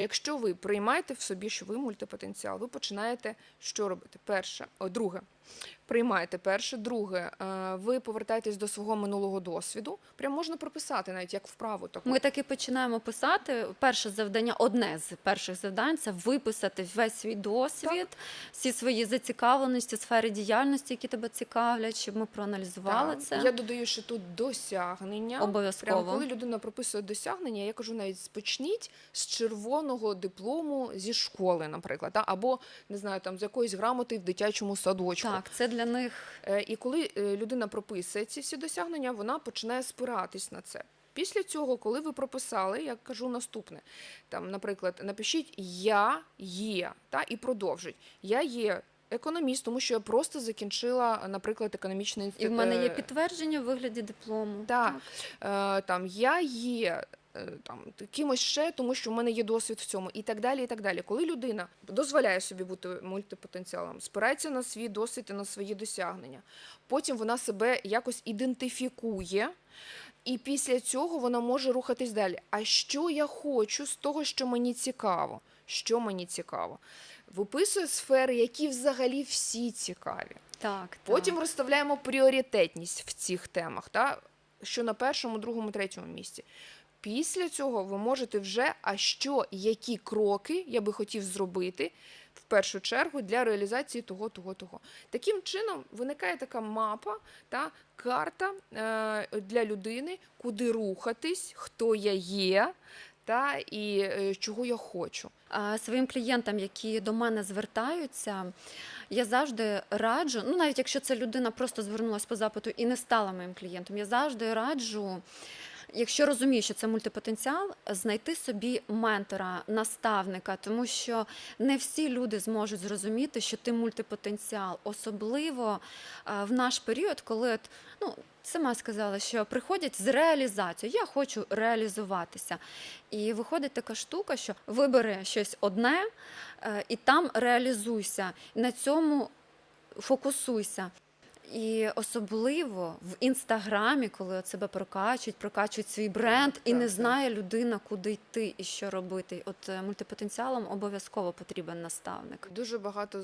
Якщо ви приймаєте в собі, що ви мультипотенціал, ви починаєте що робити? Перше, друге, приймаєте перше, друге, е, ви повертаєтесь до свого минулого досвіду. Прям можна прописати навіть як вправу таку. Ми таки починаємо писати. Перше завдання, одне з перших завдань це виписати весь свій досвід, всі свої зацікавленості, сфери діяльності, які тебе цікавлять, щоб ми проаналізували Так. це. Я додаю, що тут досягнення. Обов'язково. Прямо коли людина прописує досягнення, я кажу навіть спочніть з червоного диплому зі школи, наприклад, або не знаю, там з якоїсь грамоти в дитячому садочку. Так, це для них Е, І коли е, людина прописує ці всі досягнення, вона починає спиратись на це. Після цього, коли ви прописали, я кажу наступне: там, наприклад, напишіть Я є та і продовжить. Я є економіст, тому що я просто закінчила, наприклад, економічний і інститут. в мене є підтвердження в вигляді диплому. Так. Е, там я є е, там кимось ще, тому що в мене є досвід в цьому, і так далі. І так далі. Коли людина дозволяє собі бути мультипотенціалом, спирається на свій досвід і на свої досягнення, потім вона себе якось ідентифікує. І після цього вона може рухатись далі. А що я хочу з того, що мені цікаво? Що мені цікаво? Виписує сфери, які взагалі всі цікаві. Так, Потім так. розставляємо пріоритетність в цих темах, та? що на першому, другому, третьому місці. Після цього ви можете вже, а що, які кроки я би хотів зробити в першу чергу для реалізації того, того, того. Таким чином виникає така мапа та карта е, для людини, куди рухатись, хто я є, та і е, чого я хочу. Своїм клієнтам, які до мене звертаються, я завжди раджу, ну навіть якщо ця людина просто звернулася по запиту і не стала моїм клієнтом, я завжди раджу. Якщо розумію, що це мультипотенціал, знайти собі ментора, наставника, тому що не всі люди зможуть зрозуміти, що ти мультипотенціал, особливо е, в наш період, коли ну, сама сказала, що приходять з реалізацією. Я хочу реалізуватися. І виходить така штука, що вибери щось одне е, і там реалізуйся. На цьому фокусуйся. І особливо в інстаграмі, коли от себе прокачують, прокачують свій бренд, і Так, не так. знає людина, куди йти і що робити. От мультипотенціалом обов'язково потрібен наставник. Дуже багато